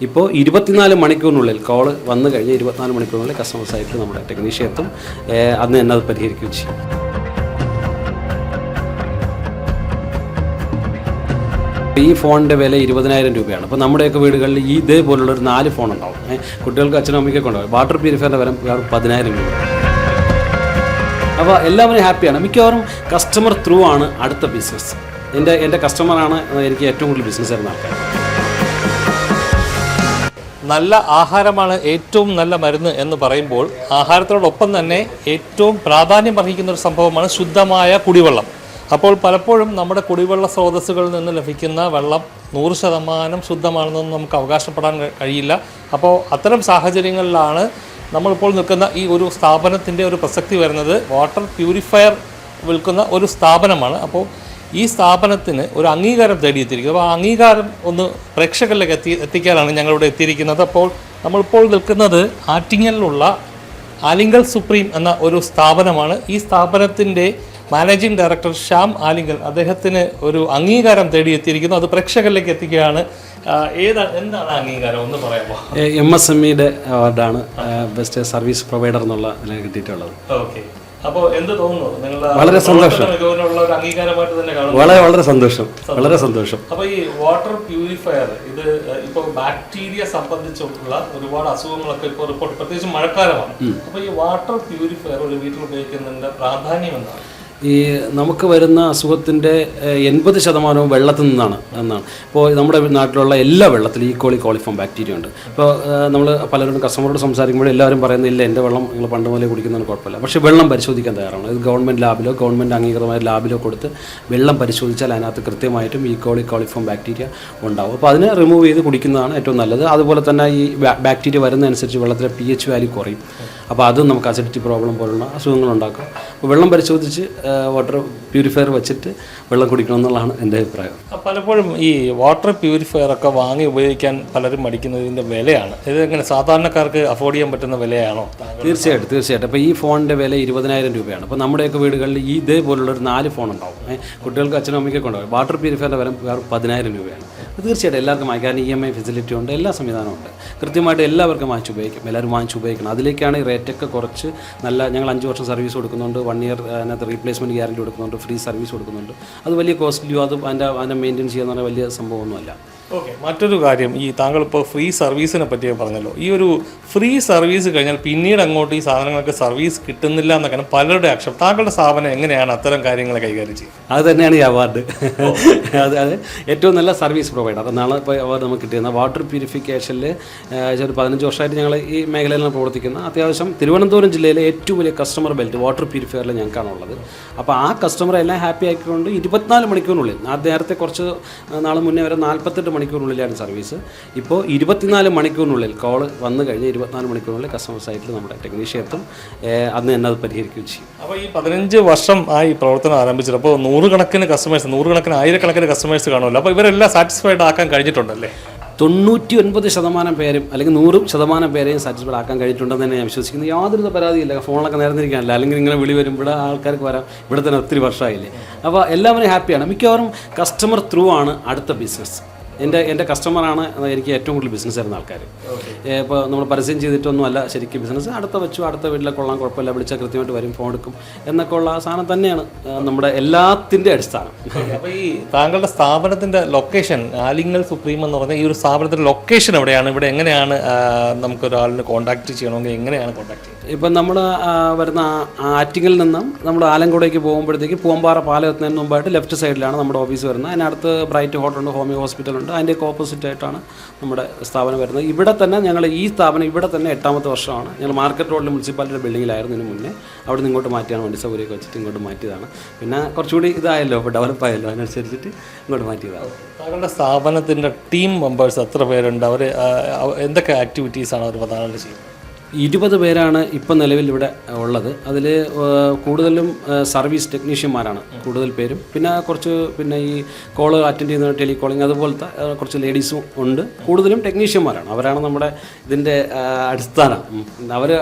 ഇപ്പോൾ ഇരുപത്തിനാല് മണിക്കൂറിനുള്ളിൽ കോൾ വന്നു കഴിഞ്ഞ് ഇരുപത്തിനാല് മണിക്കൂറിനുള്ളിൽ കസ്റ്റമർ സൈറ്റിൽ നമ്മുടെ ടെക്നീഷ്യൻ എത്തും. അന്ന് തന്നെ അത് പരിഹരിക്കുകയും ചെയ്യും. ഈ ഫോണിന്റെ വില ഇരുപതിനായിരം രൂപയാണ്. അപ്പോൾ നമ്മുടെയൊക്കെ വീടുകളിൽ ഈ ഇതേപോലുള്ള ഒരു നാല് ഫോൺ ഉണ്ടാവും. കുട്ടികൾക്ക് അച്ഛനും അമ്മയ്ക്കൊക്കെ ഉണ്ടാവും. വാട്ടർ പ്യൂരിഫയറിന്റെ വില പതിനായിരം രൂപ. അപ്പോൾ എല്ലാവരും ഹാപ്പിയാണ് മിക്കവാറും കസ്റ്റമർ ത്രൂ ആണ് അടുത്ത ബിസിനസ് എന്റെ എന്റെ കസ്റ്റമറാണ് എനിക്ക് ഏറ്റവും കൂടുതൽ ബിസിനസ് തരുന്ന ആൾക്കാർ നല്ല ആഹാരമാണ് ഏറ്റവും നല്ല മരുന്ന് എന്ന് പറയുമ്പോൾ ആഹാരത്തോടൊപ്പം തന്നെ ഏറ്റവും പ്രാധാന്യം അർഹിക്കുന്ന ഒരു സംഭവമാണ് ശുദ്ധമായ കുടിവെള്ളം. അപ്പോൾ പലപ്പോഴും നമ്മുടെ കുടിവെള്ള സ്രോതസ്സുകളിൽ നിന്ന് ലഭിക്കുന്ന വെള്ളം നൂറ് ശതമാനം ശുദ്ധമാണെന്നൊന്നും നമുക്ക് അവകാശപ്പെടാൻ കഴിയില്ല. അപ്പോൾ അത്തരം സാഹചര്യങ്ങളിലാണ് നമ്മളിപ്പോൾ നിൽക്കുന്ന ഈ ഒരു സ്ഥാപനത്തിന്റെ ഒരു പ്രസക്തി വരുന്നത്. വാട്ടർ പ്യൂരിഫയർ വിൽക്കുന്ന ഒരു സ്ഥാപനമാണ്. അപ്പോൾ ഈ സ്ഥാപനത്തിന് ഒരു അംഗീകാരം തേടിയെത്തിയിരിക്കുന്നത് അപ്പോൾ ആ അംഗീകാരം ഒന്ന് പ്രേക്ഷകരിലേക്ക് എത്തി എത്തിക്കാനാണ് ഞങ്ങളിവിടെ എത്തിയിരിക്കുന്നത്. അപ്പോൾ നമ്മളിപ്പോൾ നിൽക്കുന്നത് ആറ്റിങ്ങലിലുള്ള ആലിംഗൽ സുപ്രീം എന്ന ഒരു സ്ഥാപനമാണ്. ഈ സ്ഥാപനത്തിന്റെ മാനേജിംഗ് ഡയറക്ടർ ശ്യാം ആലിംഗൽ അദ്ദേഹത്തിന് ഒരു അംഗീകാരം തേടിയെത്തിയിരിക്കുന്നു. അത് പ്രേക്ഷകരിലേക്ക് എത്തിക്കുകയാണ്. ഏതാണ് എന്താണ് അംഗീകാരം? ഒന്ന് പറയാമോ? എം എസ് എം ഇയുടെ അവാർഡാണ് ബെസ്റ്റ് സർവീസ് പ്രൊവൈഡർ എന്നുള്ള കിട്ടിയിട്ടുള്ളത് ഓക്കെ. അപ്പോൾ എന്ത് തോന്നുന്നു? നിങ്ങളുടെ വളരെ സന്തോഷം. മികവിനുള്ള ഒരു അംഗീകാരമായിട്ട് തന്നെ കാണുന്നു. വളരെ വളരെ സന്തോഷം. വളരെ സന്തോഷം. അപ്പൊ ഈ വാട്ടർ പ്യൂരിഫയർ ഇത് ഇപ്പൊ ബാക്ടീരിയ സംബന്ധിച്ചുള്ള ഒരുപാട് അസുഖങ്ങളൊക്കെ ഇപ്പോൾ റിപ്പോർട്ട് പ്രത്യേകിച്ച് മഴക്കാലമാണ്. അപ്പൊ ഈ വാട്ടർ പ്യൂരിഫയർ ഒരു വീട്ടിൽ ഉപയോഗിക്കുന്നതിന്റെ പ്രാധാന്യം എന്താണ്? ഈ നമുക്ക് വരുന്ന അസുഖത്തിന്റെ എൺപത് ശതമാനവും വെള്ളത്തിൽ നിന്നാണ് എന്നാണ്. ഇപ്പോൾ നമ്മുടെ നാട്ടിലുള്ള എല്ലാ വെള്ളത്തിലും ഈക്വളി കോളിഫോം ബാക്ടീരിയ ഉണ്ട്. ഇപ്പോൾ നമ്മൾ പലരും കസ്റ്റമറോട് സംസാരിക്കുമ്പോൾ എല്ലാവരും പറയുന്നത് ഇല്ല എന്റെ വെള്ളം നിങ്ങൾ പണ്ട് മുതലേ കുടിക്കുന്നതിന് കുഴപ്പമില്ല. പക്ഷേ വെള്ളം പരിശോധിക്കാൻ തയ്യാറാണ്. ഇത് ഗവൺമെന്റ് ലാബിലോ ഗവൺമെന്റ് അംഗീകൃതമായ ലാബിലോ കൊടുത്ത് വെള്ളം പരിശോധിച്ചാൽ അതിനകത്ത് കൃത്യമായിട്ടും ഈക്വളി കോളിഫോം ബാക്ടീരിയ ഉണ്ടാവും. അപ്പോൾ അതിനെ റിമൂവ് ചെയ്ത് കുടിക്കുന്നതാണ് ഏറ്റവും നല്ലത്. അതുപോലെ തന്നെ ഈ ബാക്ടീരിയ വരുന്നതനുസരിച്ച് വെള്ളത്തിലെ പി എച്ച് വാല്യൂ കുറയും. അപ്പോൾ അതും നമുക്ക് അസിഡിറ്റി പ്രോബ്ലം പോലുള്ള അസുഖങ്ങൾ ഉണ്ടാക്കും അപ്പോൾ വെള്ളം പരിശോധിച്ച് വാട്ടർ പ്യൂരിഫയർ വെച്ചിട്ട് വെള്ളം കുടിക്കണം എന്നുള്ളതാണ് എന്റെ അഭിപ്രായം. പലപ്പോഴും ഈ വാട്ടർ പ്യൂരിഫയർ ഒക്കെ വാങ്ങി ഉപയോഗിക്കാൻ പലരും മടിക്കുന്നതിന്റെ വിലയാണ്. ഇത് എങ്ങനെ സാധാരണക്കാർക്ക് അഫോർഡ് ചെയ്യാൻ പറ്റുന്ന വിലയാണോ തീർച്ചയായിട്ടും തീർച്ചയായിട്ടും. അപ്പോൾ ഈ ഫോണിന്റെ വില ഇരുപതിനായിരം രൂപയാണ്. അപ്പോൾ നമ്മുടെയൊക്കെ വീടുകളിൽ ഈ ഇതേപോലുള്ള ഒരു നാല് ഫോൺ ഉണ്ടാവും. കുട്ടികൾക്ക് അച്ഛനും അമ്മയ്ക്കൊക്കെ ഉണ്ടാവും. വാട്ടർ പ്യൂരിഫയറിന്റെ വില വെറും പതിനായിരം രൂപയാണ്. തീർച്ചയായിട്ടും എല്ലാവർക്കും വാങ്ങിക്കാം. കാരണം ഇ എം ഐ ഫെസിലിറ്റി ഉണ്ട് എല്ലാ സംവിധാനവും ഉണ്ട്. കൃത്യമായിട്ട് എല്ലാവർക്കും വാങ്ങിച്ച് ഉപയോഗിക്കും. എല്ലാവരും വാങ്ങിച്ച് ഉപയോഗിക്കണം. അതിലേക്കാണ് ഈ റേറ്റൊക്കെ കുറച്ച് നല്ല ഞങ്ങൾ അഞ്ച് വർഷം സർവീസ് കൊടുക്കുന്നുണ്ട്. വൺ ഇയർ അതിനകത്ത് റീപ്ലേസ്മെന്റ് ഗ്യാരണ്ടി കൊടുക്കുന്നുണ്ട്. ഫ്രീ സർവീസ് കൊടുക്കുന്നുണ്ട്. അത് വലിയ കോസ്റ്റ്ലിയോ അത് അതിന്റെ അതിനെ മെയിന്റെയിൻ ചെയ്യുന്ന പറഞ്ഞാൽ വലിയ സംഭവമൊന്നുമല്ല. ഓക്കെ മറ്റൊരു കാര്യം ഈ താങ്കൾ ഇപ്പോൾ ഫ്രീ സർവീസിനെ പറ്റി പറഞ്ഞല്ലോ. ഈ ഒരു ഫ്രീ സർവീസ് കഴിഞ്ഞാൽ പിന്നീട് അങ്ങോട്ട് ഈ സാധനങ്ങൾക്ക് സർവീസ് കിട്ടുന്നില്ല എന്നൊക്കെയാണ് പലരുടെ ആക്ഷേപം. താങ്കളുടെ സ്ഥാപനം എങ്ങനെയാണ് അത്തരം കാര്യങ്ങൾ കൈകാര്യം ചെയ്യുന്നത് അത് തന്നെയാണ് ഈ അവാർഡ്. അത് അത് ഏറ്റവും നല്ല സർവീസ് പ്രൊവൈഡർ. നാളെ ഇപ്പോൾ അവാർഡ് നമുക്ക് കിട്ടിയത്. വാട്ടർ പ്യൂരിഫിക്കേഷനിൽ ഒരു പതിനഞ്ച് വർഷമായിട്ട് ഞങ്ങൾ ഈ മേഖലയിലാണ് പ്രവർത്തിക്കുന്നത്. അത്യാവശ്യം തിരുവനന്തപുരം ജില്ലയിലെ ഏറ്റവും വലിയ കസ്റ്റമർ ബെൽറ്റ് വാട്ടർ പ്യൂരിഫയറിൽ ഞങ്ങൾക്കാണുള്ളത് അപ്പോൾ ആ കസ്റ്റമറെ എല്ലാം ഹാപ്പി ആക്കിക്കൊണ്ട് ഇരുപത്തിനാല് മണിക്കൂറിനുള്ളിൽ നേരത്തെ കുറച്ച് നാൾ മുന്നേ വരെ നാൽപ്പത്തെട്ട് മണിക്കൂറിനുള്ളിലാണ് സർവീസ്. ഇപ്പോൾ ഇരുപത്തിനാല് മണിക്കൂറിനുള്ളിൽ കോൾ വന്നു കഴിഞ്ഞ് ഇരുപത്തിനാല് മണിക്കൂറിനുള്ളിൽ കസ്റ്റമർ സൈറ്റിൽ നമ്മുടെ ടെക്നീഷ്യൻ എത്തും അന്ന് തന്നെ അത് പരിഹരിക്കുകയും ചെയ്യും. അപ്പോൾ ഈ പതിനഞ്ച് വർഷം ആയി പ്രവർത്തനം ആരംഭിച്ചത് അപ്പോൾ നൂറുകണക്കിന് കസ്റ്റമേഴ്സ് നൂറുകണക്കിന് ആയിരക്കണക്കിന് കസ്റ്റമേഴ്സ് കാണുമല്ലോ. അപ്പോൾ ഇവരെല്ലാം സാറ്റിസ്ഫൈഡ് ആക്കാൻ കഴിഞ്ഞിട്ടുണ്ടല്ലേ? തൊണ്ണൂറ്റി ഒൻപത് ശതമാനം പേരും അല്ലെങ്കിൽ നൂറ് ശതമാനം പേരെയും സാറ്റിസ്ഫൈഡ് ആക്കാൻ കഴിഞ്ഞിട്ടുണ്ടെന്ന് തന്നെ ഞാൻ വിശ്വസിക്കുന്നു. യാതൊരു പരാതിയില്ല. ഫോണൊക്കെ നേർന്നിരിക്കാനല്ല അല്ലെങ്കിൽ ഇങ്ങനെ വിളി വരും ഇവിടെ ആൾക്കാർക്ക് വരാം. ഇവിടെ തന്നെ ഒത്തിരി വർഷമായില്ലേ? അപ്പോൾ എല്ലാവരും ഹാപ്പിയാണ് മിക്കവാറും കസ്റ്റമർ ത്രൂ ആണ് അടുത്ത ബിസിനസ് എന്റെ എന്റെ കസ്റ്റമറാണ് എനിക്ക് ഏറ്റവും കൂടുതൽ ബിസിനസ് തരുന്ന ആൾക്കാർ. ഇപ്പോൾ നമ്മൾ പരസ്യം ചെയ്തിട്ടൊന്നും അല്ല ശരിക്കും ബിസിനസ് അടുത്ത വെച്ചു അടുത്ത വീട്ടിലെ കൊള്ളാം കുഴപ്പമില്ല വിളിച്ചാൽ കൃത്യമായിട്ട് വരും ഫോൺ എടുക്കും എന്നൊക്കെ ഉള്ള ആ സാധനം തന്നെയാണ് നമ്മുടെ എല്ലാത്തിന്റെ അടിസ്ഥാനം. അപ്പോൾ ഈ താങ്കളുടെ സ്ഥാപനത്തിന്റെ ലൊക്കേഷൻ ആലിംഗൽ സുപ്രീം എന്ന് പറഞ്ഞ ഈ ഒരു സ്ഥാപനത്തിന്റെ ലൊക്കേഷൻ എവിടെയാണ്? ഇവിടെ എങ്ങനെയാണ് നമുക്കൊരാളിന് കോൺടാക്ട് ചെയ്യണമെങ്കിൽ എങ്ങനെയാണ് കോൺടാക്ട് ചെയ്യുന്നത്? ഇപ്പം നമ്മൾ വരുന്ന ആറ്റിങ്ങിൽ നിന്നും നമ്മൾ ആലങ്കോടേക്ക് പോകുമ്പോഴത്തേക്ക് പൂമ്പാറ പാലം എത്തുന്നതിന് മുമ്പായിട്ട് ലെഫ്റ്റ് സൈഡിലാണ് നമ്മുടെ ഓഫീസ് വരുന്നത്. അതിനടുത്ത് ബ്രൈറ്റ് ഹോട്ടലുണ്ട് ഹോമിയോ ഹോസ്പിറ്റലുണ്ട് അതിന്റെയൊക്കെ ഓപ്പോസിറ്റ് ആയിട്ടാണ് നമ്മുടെ സ്ഥാപനം വരുന്നത്. ഇവിടെ തന്നെ ഞങ്ങൾ ഈ സ്ഥാപനം ഇവിടെ തന്നെ എട്ടാമത്തെ വർഷമാണ്. ഞങ്ങൾ മാർക്കറ്റ് റോഡിൽ മുനിസിപ്പാലിറ്റി ബിൽഡിങ്ങിലായിരുന്നു ഇതിന് മുന്നേ. അവിടെ നിന്ന് ഇങ്ങോട്ട് മാറ്റിയാണ് വണ്ടി സൗകര്യമൊക്കെ വെച്ചിട്ട് ഇങ്ങോട്ട് മാറ്റിയതാണ്. പിന്നെ കുറച്ചുകൂടി ഇതായല്ലോ ഇപ്പോൾ ഡെവലപ്പ് ആയല്ലോ അതിനനുസരിച്ചിട്ട് ഇങ്ങോട്ട് മാറ്റിയതാണ്. താങ്കളുടെ സ്ഥാപനത്തിന്റെ ടീം മെമ്പേഴ്സ് എത്ര പേരുണ്ട്? അവർ എന്തൊക്കെ ആക്ടിവിറ്റീസാണ് അവർ പ്രധാനമായിട്ട് ചെയ്യുന്നത്? ഇരുപത് പേരാണ് ഇപ്പം നിലവിൽ ഇവിടെ ഉള്ളത്. അതിൽ കൂടുതലും സർവീസ് ടെക്നീഷ്യന്മാരാണ് കൂടുതൽ പേരും. പിന്നെ കുറച്ച് പിന്നെ ഈ കോൾ അറ്റൻഡ് ചെയ്യുന്ന ടെലികോളിംഗ് അതുപോലത്തെ കുറച്ച് ലേഡീസും ഉണ്ട്. കൂടുതലും ടെക്നീഷ്യന്മാരാണ്. അവരാണ് നമ്മുടെ ഇതിന്റെ അടിസ്ഥാനം. അവർ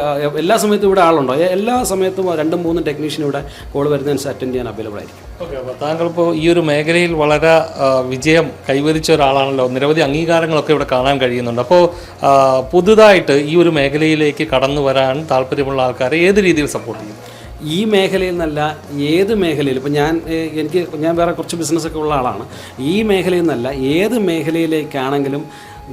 എല്ലാ സമയത്തും ഇവിടെ ആളുണ്ടോ? എല്ലാ സമയത്തും രണ്ടും മൂന്നും ടെക്നീഷ്യൻ ഇവിടെ കോൾ വരുന്നതനുസരിച്ച് അറ്റൻഡ് ചെയ്യാൻ അവൈലബിൾ ആയിരിക്കും. ഓക്കെ അപ്പോൾ താങ്കൾ ഇപ്പോൾ ഈ ഒരു മേഖലയിൽ വളരെ വിജയം കൈവരിച്ച ഒരാളാണല്ലോ. നിരവധി അംഗീകാരങ്ങളൊക്കെ ഇവിടെ കാണാൻ കഴിയുന്നുണ്ട്. അപ്പോൾ പുതുതായിട്ട് ഈ ഒരു മേഖലയിലേക്ക് കടന്നു വരാൻ താല്പര്യമുള്ള ആൾക്കാരെ ഏത് രീതിയിൽ സപ്പോർട്ട് ചെയ്യും? ഈ മേഖലയിൽ നിന്നല്ല ഏത് മേഖലയിൽ ഇപ്പം ഞാൻ എനിക്ക് ഞാൻ വേറെ കുറച്ച് ബിസിനസ്സൊക്കെ ഉള്ള ആളാണ്. ഈ മേഖലയിൽ നിന്നല്ല ഏത് മേഖലയിലേക്കാണെങ്കിലും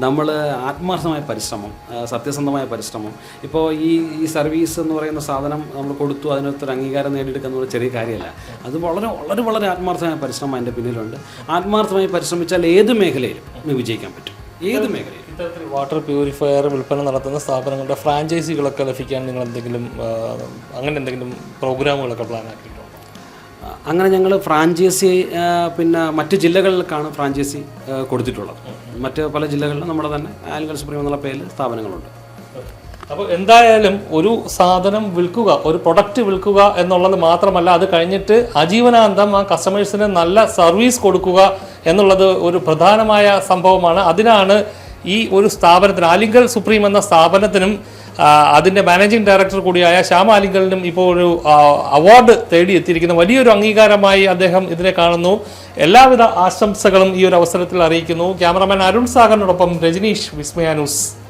നമ്മൾ ആത്മാർത്ഥമായ പരിശ്രമം സത്യസന്ധമായ പരിശ്രമം. ഇപ്പോൾ ഈ ഈ സർവീസ് എന്ന് പറയുന്ന സാധനം നമ്മൾ കൊടുത്തു അതിനൊത്തൊരു അംഗീകാരം നേടിയെടുക്കുന്ന ഒരു ചെറിയ കാര്യമല്ല. അത് വളരെ വളരെ വളരെ ആത്മാർത്ഥമായ പരിശ്രമം അതിന്റെ പിന്നിലുണ്ട്. ആത്മാർത്ഥമായി പരിശ്രമിച്ചാൽ ഏത് മേഖലയിലും വിജയിക്കാൻ പറ്റും. ഏത് മേഖലയിലും. ഇത്തരത്തിൽ വാട്ടർ പ്യൂരിഫയർ വിൽപ്പന നടത്തുന്ന സ്ഥാപനങ്ങളുടെ ഫ്രാഞ്ചൈസികളൊക്കെ ലഭിക്കാൻ നിങ്ങൾ എന്തെങ്കിലും അങ്ങനെ എന്തെങ്കിലും പ്രോഗ്രാമുകളൊക്കെ പ്ലാൻ ആക്കിയിട്ടുണ്ടോ? അങ്ങനെ ഞങ്ങൾ ഫ്രാഞ്ചൈസി പിന്നെ മറ്റ് ജില്ലകളിലേക്കാണ് ഫ്രാഞ്ചൈസി കൊടുത്തിട്ടുള്ളത്. മറ്റ് പല ജില്ലകളിലും നമ്മുടെ തന്നെ ആലുങ്കൽ സുപ്രീം എന്നുള്ള പേരിൽ സ്ഥാപനങ്ങളുണ്ട്. അപ്പോൾ എന്തായാലും ഒരു സാധനം വിൽക്കുക ഒരു പ്രൊഡക്റ്റ് വിൽക്കുക എന്നുള്ളത് മാത്രമല്ല അത് കഴിഞ്ഞിട്ട് അജീവനാന്തം ആ കസ്റ്റമേഴ്സിന് നല്ല സർവീസ് കൊടുക്കുക എന്നുള്ളത് ഒരു പ്രധാനമായ സംഭവമാണ്. അതിനാണ് ഈ ഒരു സ്ഥാപനത്തിന് ആലിംഗൽ സുപ്രീം എന്ന സ്ഥാപനത്തിനും അതിന്റെ മാനേജിംഗ് ഡയറക്ടർ കൂടിയായ ശ്യാമാലിംഗലിനും ഇപ്പോൾ ഒരു അവാർഡ് തേടി എത്തിയിരിക്കുന്ന വലിയൊരു അംഗീകാരമായി അദ്ദേഹം ഇതിനെ കാണുന്നു. എല്ലാവിധ ആശംസകളും ഈ ഒരു അവസരത്തിൽ അറിയിക്കുന്നു. ക്യാമറാമാൻ അരുൺ സാഗറിനോടൊപ്പം രജനീഷ് വിസ്മയാനൂസ്.